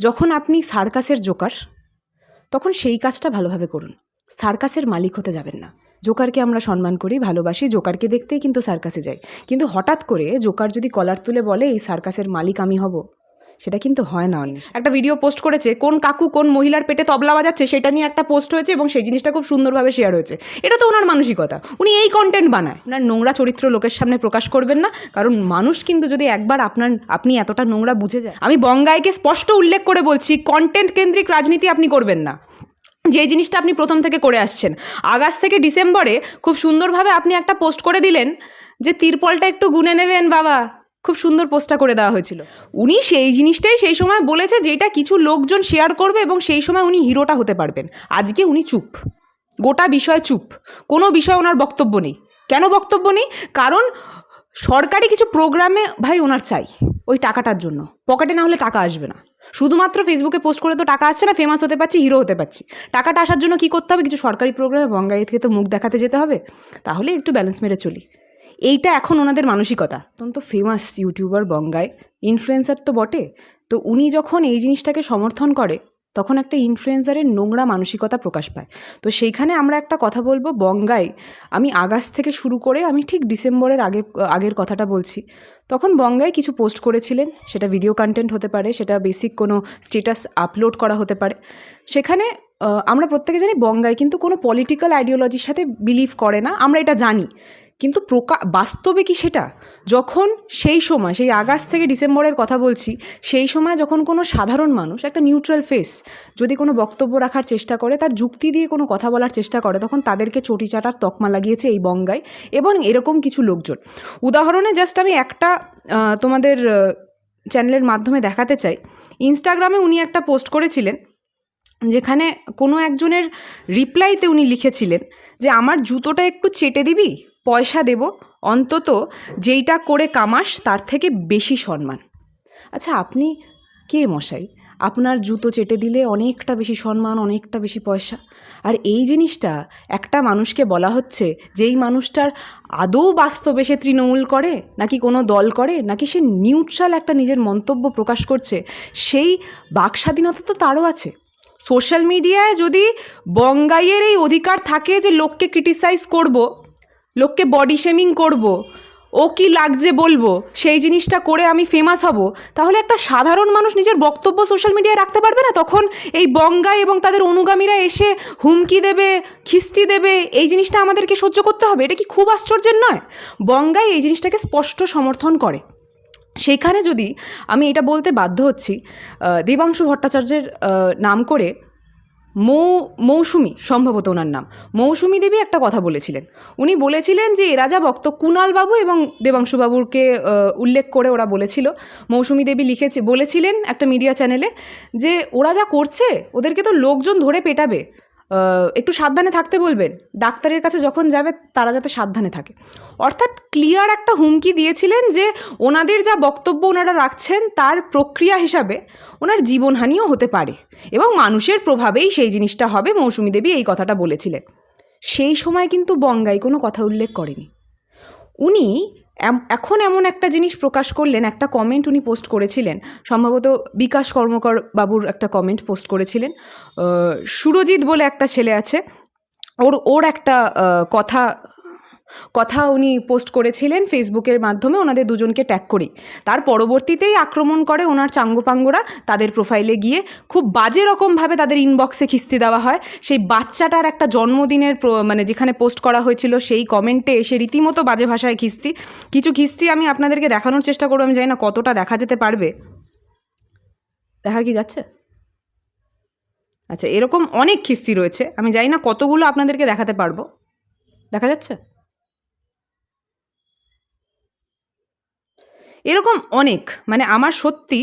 যখন আপনি সার্কাসের জোকার, তখন সেই কাজটা ভালোভাবে করুন। সার্কাসের মালিক হতে যাবেন না। জোকারকে আমরা সম্মান করি, ভালোবাসি, জোকারকে দেখতেই কিন্তু সার্কাসে যাই। কিন্তু হঠাৎ করে জোকার যদি কলার তুলে বলে, এই সার্কাসের মালিক আমি হব। সেটা কিন্তু হয় না অনেক। একটা ভিডিও পোস্ট করেছে, কোন কাকু কোন মহিলার পেটে তবলা বাজাচ্ছে সেটা নিয়ে একটা পোস্ট হয়েছে এবং সেই জিনিসটা খুব সুন্দরভাবে শেয়ার হয়েছে। এটা তো ওনার মানসিকতা। উনি এই কন্টেন্ট বানায়। ওনার নোংরা চরিত্র লোকের সামনে প্রকাশ করবেন না, কারণ মানুষ কিন্তু যদি একবার আপনার, আপনি এতটা নোংরা বুঝে যায়। আমি বঙ্গাইকে স্পষ্ট উল্লেখ করে বলছি কন্টেন্ট কেন্দ্রিক রাজনীতি আপনি করবেন না। যে জিনিসটা আপনি প্রথম থেকে করে আসছেন। আগস্ট থেকে ডিসেম্বরে খুব সুন্দরভাবে আপনি একটা পোস্ট করে দিলেন যে তিরপলটা একটু গুনে নেবেন, বাবা। খুব সুন্দর পোস্টটা করে দেওয়া হয়েছিল। উনি সেই জিনিসটাই সেই সময় বলেছে যেটা কিছু লোকজন শেয়ার করবে এবং সেই সময় উনি হিরোটা হতে পারবেন। আজকে উনি চুপ। গোটা বিষয় চুপ। কোনো বিষয় ওনার বক্তব্য নেই। কেন বক্তব্য নেই? কারণ সরকারি কিছু প্রোগ্রামে ভাই ওনার চাই ওই টাকাটার জন্য। পকেটে না হলে টাকা আসবে না। শুধুমাত্র ফেসবুকে পোস্ট করে তো টাকা আসছে না ফেমাস হতে পারছি হিরো হতে পারছি। টাকাটা আসার জন্য কি করতে হবে? কিছু সরকারি প্রোগ্রামে বঙ্গাই থেকে তো মুখ দেখাতে যেতে হবে। তাহলে একটু ব্যালেন্স মেরে চলি। এইটা এখন ওনাদের মানসিকতা। অত্যন্ত ফেমাস ইউটিউবার বঙ্গায় ইনফ্লুয়েন্সার তো বটে। তো উনি যখন এই জিনিসটাকে সমর্থন করে, তখন একটা ইনফ্লুয়েন্সারের নোংরা মানসিকতা প্রকাশ পায়। তো সেইখানে আমরা একটা কথা বলব বঙ্গায় আমি আগস্ট থেকে শুরু করে আমি ঠিক ডিসেম্বরের আগে, আগের কথাটা বলছি। তখন বঙ্গায় কিছু পোস্ট করেছিলেন, সেটা ভিডিও কন্টেন্ট হতে পারে, সেটা বেসিক কোনো স্টেটাস আপলোড করা হতে পারে। সেখানে আমরা প্রত্যেকে জানি বঙ্গায় কিন্তু কোনো পলিটিক্যাল আইডিওলজির সাথে বিলিভ করে না, আমরা এটা জানি। কিন্তু প্রকা, বাস্তবে কি সেটা? যখন সেই সময়, সেই আগস্ট থেকে ডিসেম্বরের কথা বলছি, সেই সময় যখন কোনো সাধারণ মানুষ, একটা নিউট্রাল ফেস যদি কোনো বক্তব্য রাখার চেষ্টা করে, তার যুক্তি দিয়ে কোনো কথা বলার চেষ্টা করে, তখন তাদেরকে চটি চাটার তকমা লাগিয়েছে এই বঙ্গায় এবং এরকম কিছু লোকজন। উদাহরণে জাস্ট আমি একটা তোমাদের চ্যানেলের মাধ্যমে দেখাতে চাই। ইনস্টাগ্রামে উনি একটা পোস্ট করেছিলেন, যেখানে কোনো একজনের রিপ্লাইতে উনি লিখেছিলেন যে, আমার জুতোটা একটু চেটে দিবি? পয়সা দেব, অন্তত যেইটা করে কামাস তার থেকে বেশি সম্মান। আচ্ছা আপনি কে মশাই? আপনার জুতো চেটে দিলে অনেকটা বেশি সম্মান, অনেকটা বেশি পয়সা। আর এই জিনিসটা একটা মানুষকে বলা হচ্ছে যেই মানুষটার আদৌ বাস্তবে সে তৃণমূল করে, নাকি কোনো দল করে, নাকি সে নিউট্রাল একটা নিজের মন্তব্য প্রকাশ করছে, সেই বাক স্বাধীনতা তো তারও আছে। সোশ্যাল মিডিয়ায় যদি বঙ্গাইয়ের এই অধিকার থাকে যে লোককে ক্রিটিসাইজ করব লোককে বডি শেমিং করব। ও কি লাগছে বলব? সেই জিনিসটা করে আমি ফেমাস হব। তাহলে একটা সাধারণ মানুষ নিজের বক্তব্য সোশ্যাল মিডিয়ায় রাখতে পারবে না? তখন এই বঙ্গাই এবং তাদের অনুগামীরা এসে হুমকি দেবে, খিস্তি দেবে, এই জিনিসটা আমাদেরকে সহ্য করতে হবে? এটা কি খুব আশ্চর্যের নয়? বঙ্গাই এই জিনিসটাকে স্পষ্ট সমর্থন করে। সেইখানে যদি আমি এটা বলতে বাধ্য হচ্ছি দেবাংশু ভট্টাচার্যের নাম করে মৌ, মৌসুমি, সম্ভবত ওনার নাম। মৌসুমি দেবী একটা কথা বলেছিলেন। উনি বলেছিলেন যে রাজা ভক্ত কুণালবাবু এবং দেবাংশুবাবুরকে উল্লেখ করে ওরা বলেছিল। মৌসুমি দেবী লিখেছে, বলেছিলেন একটা মিডিয়া চ্যানেলে যে, ওরা যা করছে, ওদেরকে তো লোকজন ধরে পেটাবে। একটু সাবধানে থাকতে বলবেন। ডাক্তারের কাছে যখন যাবে, তারা যাতে সাবধানে থাকে। অর্থাৎ ক্লিয়ার একটা হুমকি দিয়েছিলেন যে, ওনাদের যা বক্তব্য ওনারা রাখছেন, তার প্রক্রিয়া হিসাবে ওনার জীবনহানিও হতে পারে এবং মানুষের প্রভাবেই সেই জিনিসটা হবে, মৌসুমী দেবী এই কথাটা বলেছিলেন। সেই সময় কিন্তু বঙ্গাই কোনো কথা উল্লেখ করেনি। উনি এখন এমন একটা জিনিস প্রকাশ করলেন, একটা কমেন্ট উনি পোস্ট করেছিলেন। সম্ভবত বিকাশ কর্মকর বাবুর একটা কমেন্ট পোস্ট করেছিলেন। সুরজিৎ বলে একটা ছেলে আছে, ওর ওর একটা কথা কথা উনি পোস্ট করেছিলেন ফেসবুকের মাধ্যমে, ওনাদের দুজনকে ট্যাগ করি। তার পরবর্তীতেই আক্রমণ করে ওনার চাঙ্গোপাঙ্গরা তাদের প্রোফাইলে গিয়ে খুব বাজে রকমভাবে তাদের ইনবক্সে খিস্তি দেওয়া হয়। সেই বাচ্চাটার একটা জন্মদিনের মানে যেখানে পোস্ট করা হয়েছিল, সেই কমেন্টে এসে রীতিমতো বাজে ভাষায় খিস্তি। কিছু খিস্তি আমি আপনাদেরকে দেখানোর চেষ্টা করব, আমি জানি না কতটা দেখা যেতে পারবে। দেখা কি যাচ্ছে? আচ্ছা এরকম অনেক খিস্তি রয়েছে, আমি জানি না কতগুলো আপনাদেরকে দেখাতে পারব। দেখা যাচ্ছে? এরকম অনেক মানে আমার সত্যি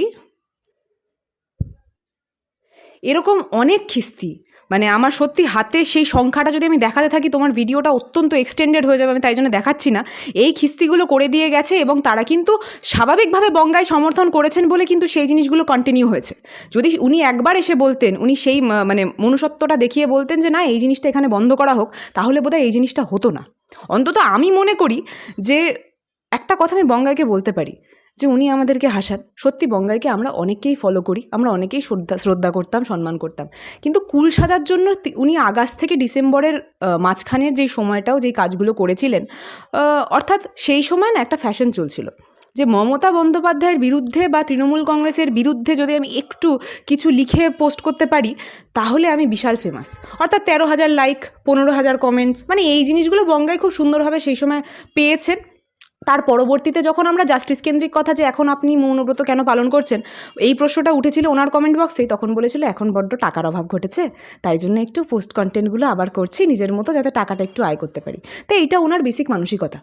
এরকম অনেক খিস্তি। মানে আমার সত্যি হাতে সেই সংখ্যাটা যদি আমি দেখাতে থাকি, তোমার ভিডিওটা অত্যন্ত এক্সটেন্ডেড হয়ে যাবে, আমি তাই জন্য দেখাচ্ছি না। এই খিস্তিগুলো করে দিয়ে গেছে এবং তারা কিন্তু স্বাভাবিকভাবে বঙ্গায় সমর্থন করেছেন বলে কিন্তু সেই জিনিসগুলো কন্টিনিউ হয়েছে। যদি উনি একবার এসে বলতেন, উনি সেই মানে মনুষ্যত্বটা দেখিয়ে বলতেন যে না, এই জিনিসটা এখানে বন্ধ করা হোক, তাহলে বোধহয় এই জিনিসটা হতো না। অন্তত আমি মনে করি যে একটা কথা আমি বঙ্গাইকে বলতে পারি, যে উনি আমাদেরকে হাসান। সত্যি বঙ্গাইকে আমরা অনেকেই ফলো করি, আমরা অনেকেই শ্রদ্ধা শ্রদ্ধা করতাম, সম্মান করতাম। কিন্তু কুল সাজার জন্য উনি আগস্ট থেকে ডিসেম্বরের মাঝখানের যেই সময়টাও যেই কাজগুলো করেছিলেন অর্থাৎ সেই সময় না একটা ফ্যাশন চলছিল। যে মমতা বন্দ্যোপাধ্যায়ের বিরুদ্ধে বা তৃণমূল কংগ্রেসের বিরুদ্ধে যদি আমি একটু কিছু লিখে পোস্ট করতে পারি, তাহলে আমি বিশাল ফেমাস অর্থাৎ তেরো হাজার লাইক পনেরো হাজার কমেন্টস মানে এই জিনিসগুলো বঙ্গাই খুব সুন্দরভাবে সেই সময় পেয়েছেন। তার পরবর্তীতে যখন আমরা জাস্টিস কেন্দ্রিক কথা যে এখন আপনি মৌনব্রত কেন পালন করছেন, এই প্রশ্নটা উঠেছিল ওনার কমেন্ট বক্সেই তখন বলেছিল, এখন বড্ড টাকার অভাব ঘটেছে, তাই জন্য একটু পোস্ট কন্টেন্টগুলো আবার করছি নিজের মতো যাতে টাকাটা একটু আয় করতে পারি। তো এইটা ওনার বেসিক মানসিকতা।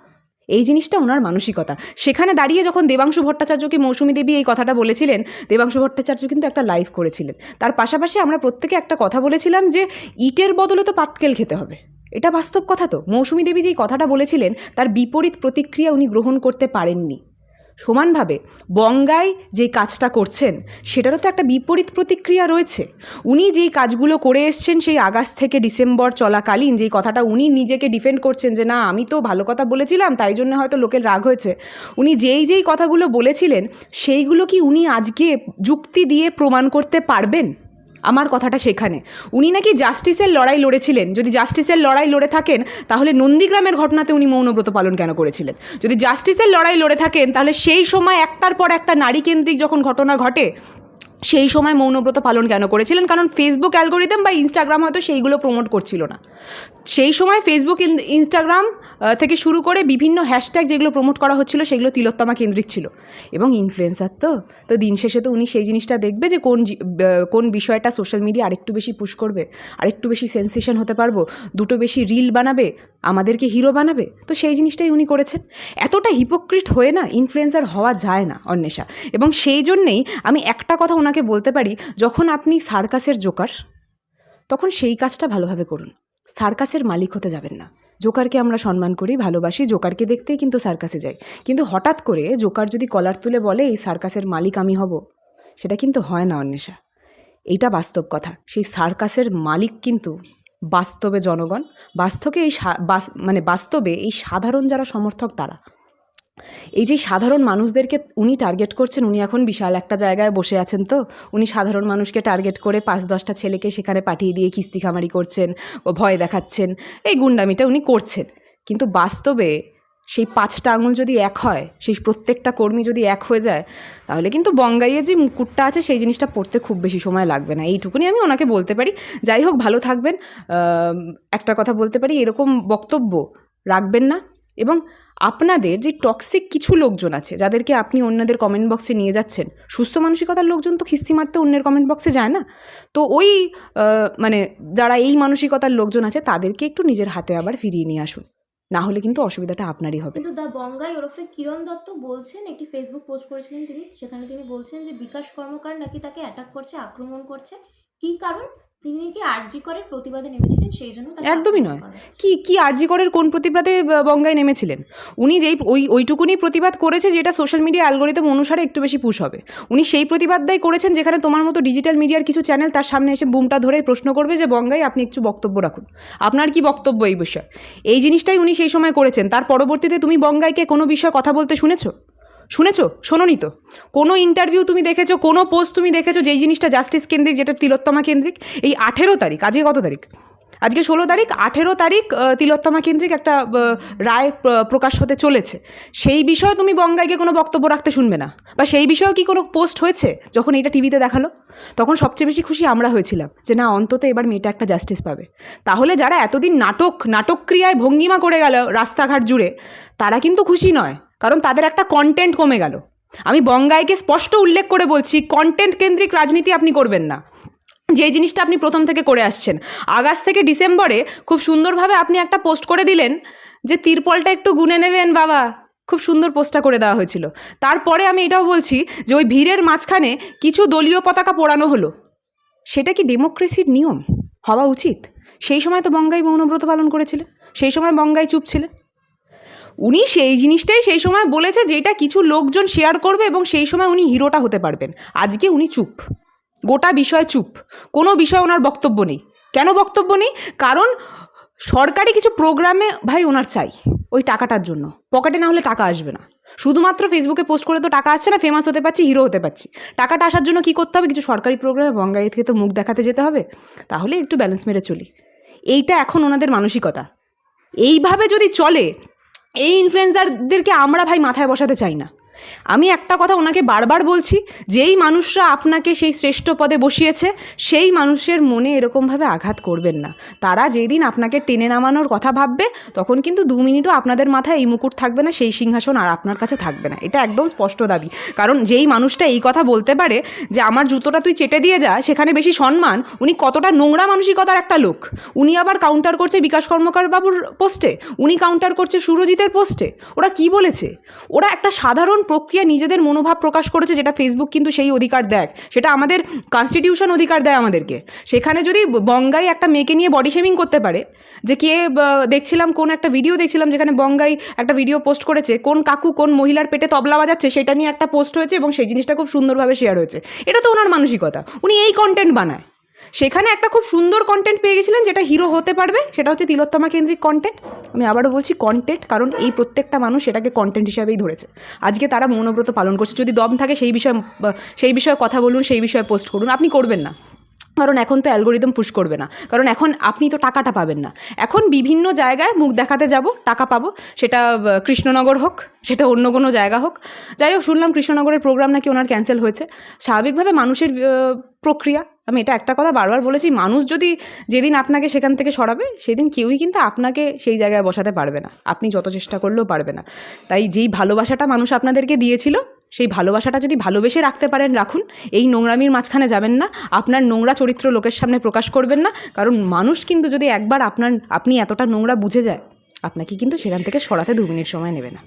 এই জিনিসটা ওনার মানসিকতা। সেখানে দাঁড়িয়ে যখন দেবাংশু ভট্টাচার্যকে মৌসুমী দেবী এই কথাটা বলেছিলেন, দেবাংশু ভট্টাচার্য কিন্তু একটা লাইভ করেছিলেন। তার পাশাপাশি আমরা প্রত্যেকে একটা কথা বলেছিলাম যে, ইটের বদলে তো পাটকেল খেতে হবে। এটা বাস্তব কথা তো। মৌসুমী দেবী যেই কথাটা বলেছিলেন, তার বিপরীত প্রতিক্রিয়া উনি গ্রহণ করতে পারেননি। সমানভাবে বঙ্গাই যে কাজটা করছেন, সেটারও তো একটা বিপরীত প্রতিক্রিয়া রয়েছে। উনি যেই কাজগুলো করে এসছেন সেই আগস্ট থেকে ডিসেম্বর চলাকালীন, যেই কথাটা উনি নিজেকে ডিফেন্ড করছেন যে, না, আমি তো ভালো কথা বলেছিলাম, তাই জন্য হয়তো লোকের রাগ হয়েছে। উনি যেই যেই কথাগুলো বলেছিলেন, সেইগুলো কি উনি আজকে যুক্তি দিয়ে প্রমাণ করতে পারবেন? আমার কথাটা সেখানে। উনি নাকি জাস্টিসের লড়াই লড়েছিলেন। যদি জাস্টিসের লড়াই লড়ে থাকেন, তাহলে নন্দীগ্রামের ঘটনাতে উনি মৌনব্রত পালন কেন করেছিলেন? যদি জাস্টিসের লড়াই লড়ে থাকেন, তাহলে সেই সময় একটার পর একটা নারী কেন্দ্রিক যখন ঘটনা ঘটে সেই সময় মৌনব্রত পালন কেন করেছিলেন? কারণ ফেসবুক অ্যালগোরিদম বা ইনস্টাগ্রাম হয়তো সেইগুলো প্রমোট করছিল না। সেই সময় ফেসবুক ইনস্টাগ্রাম থেকে শুরু করে বিভিন্ন হ্যাশট্যাগ যেগুলো প্রমোট করা হচ্ছিল, সেগুলো তিলোত্তমা কেন্দ্রিক ছিল। এবং ইনফ্লুয়েন্সার তো তো দিন শেষে তো উনি সেই জিনিসটা দেখবে যে কোন কোন বিষয়টা সোশ্যাল মিডিয়া আরেকটু বেশি পুশ করবে, আরেকটু বেশি সেন্সেশন হতে পারব, দুটো বেশি রিল বানাবে আমাদেরকে হিরো বানাবে? তো সেই জিনিসটাই উনি করেছেন। এতটা হিপোক্রিট হয়ে না ইনফ্লুয়েন্সার হওয়া যায় না অন্বেষা। এবং সেই জন্যেই আমি একটা কথা ওনাকে বলতে পারি, যখন আপনি সার্কাসের জোকার, তখন সেই কাজটা ভালোভাবে করুন। সার্কাসের মালিক হতে যাবেন না। জোকারকে আমরা সম্মান করি, ভালোবাসি, জোকারকে দেখতেই কিন্তু সার্কাসে যাই। কিন্তু হঠাৎ করে জোকার যদি কলার তুলে বলে, এই সার্কাসের মালিক আমি হব? সেটা কিন্তু হয় না অন্বেষা। এইটা বাস্তব কথা। সেই সার্কাসের মালিক কিন্তু বাস্তবে জনগণ বাস্তবে এই মানে বাস্তবে এই সাধারণ যারা সমর্থক তারা। এই যে সাধারণ মানুষদেরকে উনি টার্গেট করছেন, উনি এখন বিশাল একটা জায়গায় বসে আছেন তো। উনি সাধারণ মানুষকে টার্গেট করে পাঁচ দশটা ছেলেকে সেখানে পাঠিয়ে দিয়ে কিস্তি খামারি করছেন, ও ভয় দেখাচ্ছেন, এই গুন্ডামিটা উনি করছেন। কিন্তু বাস্তবে সেই পাঁচটা আঙুল যদি এক হয়, সেই প্রত্যেকটা কর্মী যদি এক হয়ে যায়, তাহলে কিন্তু বঙ্গাইয়ে যে মুকুটটা আছে, সেই জিনিসটা পড়তে খুব বেশি সময় লাগবে না। এইটুকুনি আমি ওনাকে বলতে পারি। যাই হোক, ভালো থাকবেন। একটা কথা বলতে পারি, এরকম বক্তব্য রাখবেন না। এবং আপনাদের যে টক্সিক কিছু লোকজন আছে, যাদেরকে আপনি অন্যদের কমেন্ট বক্সে নিয়ে যাচ্ছেন, সুস্থ মানসিকতার লোকজন তো খিস্তি মারতে অন্যের কমেন্ট বক্সে যায় না। তো ওই মানে যারা এই মানসিকতার লোকজন আছে, তাদেরকে একটু নিজের হাতে আবার ফিরিয়ে নিয়ে আসুন। না হলে কিন্তু অসুবিধাটা আপনারই হবে। কিন্তু দা বঙ্গাই ওরফে কিরণ দত্ত বলছেন, একটি ফেসবুক পোস্ট করেছিলেন তিনি, সেখানে তিনি বলছেন যে বিকাশ কর্মকার নাকি তাকে অ্যাটাক করছে, আক্রমণ করছে। কি কারণ? তিনি নাকি আরজি করে প্রতিবাদে নেমেছিলেন? সেই জন্য একদমই নয়। কি কি আরজিকরের কোন প্রতিবাদে বঙ্গায় নেমেছিলেন? উনি যেই ওই ওইটুকুনি প্রতিবাদ করেছে যেটা সোশ্যাল মিডিয়া অ্যালগোরিদম অনুসারে একটু বেশি পুশ হবে। উনি সেই প্রতিবাদটাই করেছেন যেখানে তোমার মতো ডিজিটাল মিডিয়ার কিছু চ্যানেল তার সামনে এসে বুমটা ধরে প্রশ্ন করবে যে বঙ্গাই আপনি একটু বক্তব্য রাখুন। আপনার কি বক্তব্য এই বিষয়ে? এই জিনিসটাই উনি সেই সময় করেছেন। তার পরবর্তীতে তুমি বঙ্গাইকে কোনো বিষয়ে কথা বলতে শুনেছো? শুনেছো? শোনোনি তো। কোনো ইন্টারভিউ তুমি দেখেছ, কোনো পোস্ট তুমি দেখেছ যেই জিনিসটা জাস্টিস কেন্দ্রিক, যেটা তিলোত্তমা কেন্দ্রিক? এই আঠেরো তারিখ, আজকে কত তারিখ? আজকে ষোলো তারিখ, আঠেরো তারিখ তিলোত্তমা কেন্দ্রিক একটা রায় প্রকাশ হতে চলেছে। সেই বিষয়ে তুমি বঙ্গাইকে কোনো বক্তব্য রাখতে শুনবে না। বা সেই বিষয়েও কি কোনো পোস্ট হয়েছে যখন এটা টিভিতে দেখাল? তখন সবচেয়ে বেশি খুশি আমরা হয়েছিলাম যে না, অন্তত এবার মেয়েটা একটা জাস্টিস পাবে। তাহলে যারা এতদিন নাটক নাটকক্রিয়ায় ভঙ্গিমা করে গেল রাস্তাঘাট জুড়ে, তারা কিন্তু খুশি নয়। কারণ তাদের একটা কন্টেন্ট কমে গেল। আমি বঙ্গাইকে স্পষ্ট উল্লেখ করে বলছি কন্টেন্ট কেন্দ্রিক রাজনীতি আপনি করবেন না। যে জিনিসটা আপনি প্রথম থেকে করে আসছেন। আগস্ট থেকে ডিসেম্বরে খুব সুন্দরভাবে আপনি একটা পোস্ট করে দিলেন যে, তিরপলটা একটু গুনে নেবেন বাবা। খুব সুন্দর পোস্টটা করে দেওয়া হয়েছিল। তারপরে আমি এটাও বলছি যে, ওই ভিড়ের মাঝখানে কিছু দলীয় পতাকা পোড়ানো হলো। সেটা কি ডেমোক্রেসির নিয়ম? হওয়া উচিত। সেই সময় তো বঙ্গাই মৌনব্রত পালন করেছিলেন সেই সময় বঙ্গাই চুপ ছিলেন উনি সেই জিনিসটাই সেই সময় বলেছে যেটা কিছু লোকজন শেয়ার করবে এবং সেই সময় উনি হিরোটা হতে পারবেন। আজকে উনি চুপ। গোটা বিষয় চুপ। কোনো বিষয় ওনার বক্তব্য নেই। কেন বক্তব্য নেই? কারণ সরকারি কিছু প্রোগ্রামে ভাই ওনার চাই ওই টাকাটার জন্য। পকেটে না হলে টাকা আসবে না। শুধুমাত্র ফেসবুকে পোস্ট করে তো টাকা আসছে না ফেমাস হতে পারছি হিরো হতে পারছি। টাকাটা আসার জন্য কি করতে হবে? কিছু সরকারি প্রোগ্রামে বঙ্গাই থেকে তো মুখ দেখাতে যেতে হবে। তাহলে একটু ব্যালেন্স মেরে চলি। এইটা এখন ওনাদের মানসিকতা। এইভাবে যদি চলে এই ইনফ্লুয়েন্সারদেরকে আমরা ভাই মাথায় বসাতে চাই না। আমি একটা কথা ওনাকে বারবার বলছি, যেই মানুষরা আপনাকে সেই শ্রেষ্ঠ পদে বসিয়েছে, সেই মানুষের মনে এরকমভাবে আঘাত করবেন না। তারা যেই দিন আপনাকে টেনে নামানোর কথা ভাববে, তখন কিন্তু দু মিনিটও আপনাদের মাথায় এই মুকুট থাকবে না, সেই সিংহাসন আর আপনার কাছে থাকবে না। এটা একদম স্পষ্ট দাবি। কারণ যেই মানুষটা এই কথা বলতে পারে যে, আমার জুতোটা তুই চেটে দিয়ে যা, সেখানে বেশি সম্মান, উনি কতটা নোংরা মানসিকতার একটা লোক। উনি আবার কাউন্টার করছে বিকাশ কর্মকার বাবুর পোস্টে উনি কাউন্টার করছে সুরজিতের পোস্টে ওরা কি বলেছে? ওরা একটা সাধারণ প্রক্রিয়া নিজেদের মনোভাব প্রকাশ করেছে, যেটা ফেসবুক কিন্তু সেই অধিকার দেয়। সেটা আমাদের কনস্টিটিউশন অধিকার দেয় আমাদেরকে। সেখানে যদি বঙ্গাই একটা মেয়েকে নিয়ে বডি শেমিং করতে পারে, যে কে দেখছিলাম কোন একটা ভিডিও দেখছিলাম যেখানে বঙ্গাই একটা ভিডিও পোস্ট করেছে, কোন কাকু কোন মহিলার পেটে তবলা বাজাচ্ছে সেটা নিয়ে একটা পোস্ট হয়েছে এবং সেই জিনিসটা খুব সুন্দরভাবে শেয়ার হয়েছে। এটা তো ওনার মানসিকতা। উনি এই কন্টেন্ট বানায়। সেখানে একটা খুব সুন্দর কন্টেন্ট পেয়ে গেছিলেন, যেটা হিরো হতে পারবে, সেটা হচ্ছে তিলোত্তমা কেন্দ্রিক কন্টেন্ট আমি আবারও বলছি কন্টেন্ট কারণ এই প্রত্যেকটা মানুষ সেটাকে কন্টেন্ট হিসাবেই ধরেছে। আজকে তারা মৌনব্রত পালন করছে। যদি দম থাকে, সেই বিষয়ে সেই বিষয়ে কথা বলুন, সেই বিষয়ে পোস্ট করুন। আপনি করবেন না। কারণ এখন তো অ্যালগোরিদম পুশ করবে না। কারণ এখন আপনি তো টাকাটা পাবেন না। এখন বিভিন্ন জায়গায় মুখ দেখাতে যাব, টাকা পাবো। সেটা কৃষ্ণনগর হোক, সেটা অন্য কোনো জায়গা হোক। যাই হোক, শুনলাম কৃষ্ণনগরের প্রোগ্রাম নাকি ওনার ক্যান্সেল হয়েছে। স্বাভাবিকভাবে মানুষের প্রক্রিয়া, আমি এটা একটা কথা বারবার বলেছি, মানুষ যদি যেদিন আপনাকে সেখান থেকে সরাবে, সেদিন কেউই কিন্তু আপনাকে সেই জায়গায় বসাতে পারবে না। আপনি যত চেষ্টা করলেও পারবে না। তাই যেই ভালোবাসাটা মানুষ আপনাদেরকে দিয়েছিল সেই ভালোবাসাটা যদি ভালোবেসে রাখতে পারেন, রাখুন। এই নোংরামির মাঝখানে যাবেন না। আপনার নোংরা চরিত্র লোকের সামনে প্রকাশ করবেন না। কারণ মানুষ কিন্তু যদি একবার আপনার, আপনি এতটা নোংরা বুঝে যায়, আপনাকে কিন্তু সেখান থেকে সরাতে দু মিনিট সময় নেবে না।